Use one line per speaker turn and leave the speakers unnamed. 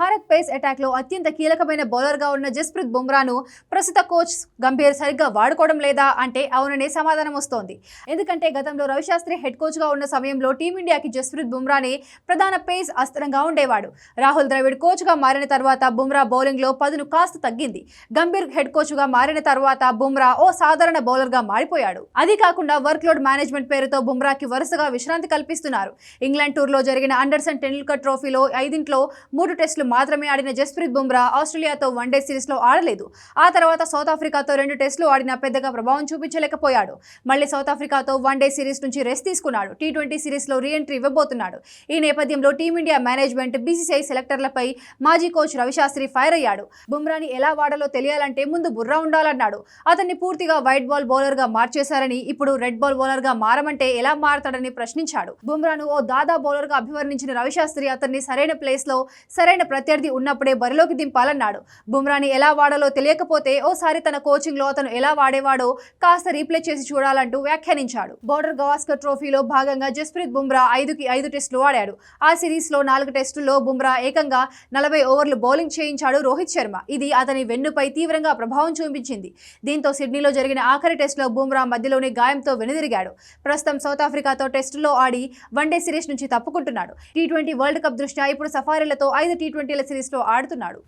Bharat face అటాక్లో అత్యంత కీలకమైన బౌలర్గా ఉన్న జస్ప్రీత్ బుమ్రాను ప్రస్తుత కోచ్ గంభీర్ సరిగ్గా వాడుకోవడం లేదా అంటే అవుననే సమాధానం వస్తోంది. ఎందుకంటే గతంలో రవిశాస్త్రి హెడ్ కోచ్గా ఉన్న సమయంలో టీమిండియాకి జస్ప్రీత్ బుమ్రానే ప్రధాన పేస్ అస్త్రంగా ఉండేవాడు. రాహుల్ ద్రవిడ్ కోచ్గా మారిన తర్వాత బుమ్రా బౌలింగ్లో పదును కాస్త తగ్గింది. గంభీర్ హెడ్ కోచ్గా మారిన తర్వాత బుమ్రా ఓ సాధారణ బౌలర్గా మారిపోయాడు. అది కాకుండా వర్క్ లోడ్ మేనేజ్మెంట్ పేరుతో బుమ్రాకి వరుసగా విశ్రాంతి కల్పిస్తున్నారు. ఇంగ్లాండ్ టూర్లో జరిగిన అండర్సన్ టెండూల్కర్ ట్రోఫీలో ఐదింట్లో మూడు టెస్టులు మాత్రమే ఆడిన జస్ప్రీత్ బుమ్రా ఆస్ట్రేలియాతో వన్డే సిరీస్లో ఆడలేదు. ఆ తర్వాత సౌత్ ఆఫ్రికాతో రెండు టెస్టులు ఆడినా పెద్దగా ప్రభావం చూపించలేకపోయాడు. మళ్ళీ సౌత్ ఆఫ్రికాతో వన్డే సిరీస్ నుంచి రెస్ట్ తీసుకున్నాడు. టీ ట్వంటీ సిరీస్లో రీఎంట్రీ ఇవ్వబోతున్నాడు. ఈ నేపథ్యంలో టీమిండియా మేనేజ్మెంట్ బీసీసీఐ సెలెక్టర్లపై మాజీ కోచ్ రవిశాస్త్రి ఫైర్ అయ్యాడు. బుమ్రాని ఎలా వాడాలో తెలియాలంటే ముందు బుర్రా ఉండాలన్నాడు. అతన్ని పూర్తిగా వైట్ బాల్ బౌలర్గా మార్చేశారని ఇప్పుడు రెడ్ బాల్ బౌలర్గా మారమంటే ఎలా మారతాడని ప్రశ్నించాడు. బుమ్రాను ఓ దాదా బౌలర్గా అభివర్ణించిన రవిశాస్త్రి అతన్ని సరైన ప్లేస్లో సరైన ప్రత్యర్థి ఉన్నప్పుడే బరిలోకి దింపాలన్నాడు. బుమ్రాని ఎలా వాడాలో తెలియకపోతే ఓసారి తన కోచింగ్లో అతను ఎలా వాడేవాడో కాస్త రీప్లే చేసి చూడాలంటూ వ్యాఖ్యానించాడు. బోర్డర్ గవాస్కర్ ట్రోఫీలో భాగంగా జస్ప్రీత్ బుమ్రా ఐదుకి ఐదు టెస్టులు ఆడాడు. ఆ సిరీస్లో నాలుగు టెస్టుల్లో బుమ్రా ఏకంగా నలభై ఓవర్లు బౌలింగ్ చేయించాడు రోహిత్ శర్మ. ఇది అతని వెన్నుపై తీవ్రంగా ప్రభావం చూపించింది. దీంతో సిడ్నీలో జరిగిన ఆఖరి టెస్టులో బుమ్రా మధ్యలోనే గాయంతో వెనుదిరిగాడు. ప్రస్తుతం సౌత్ ఆఫ్రికాతో టెస్టులో ఆడి వన్డే సిరీస్ నుంచి తప్పుకుంటున్నాడు. టీ ట్వంటీ వరల్డ్ కప్ దృష్ట్యా ఇప్పుడు సఫారీలతో ఐదు టీ ట్వంటీల సిరీస్లో ఆడుతున్నాడు.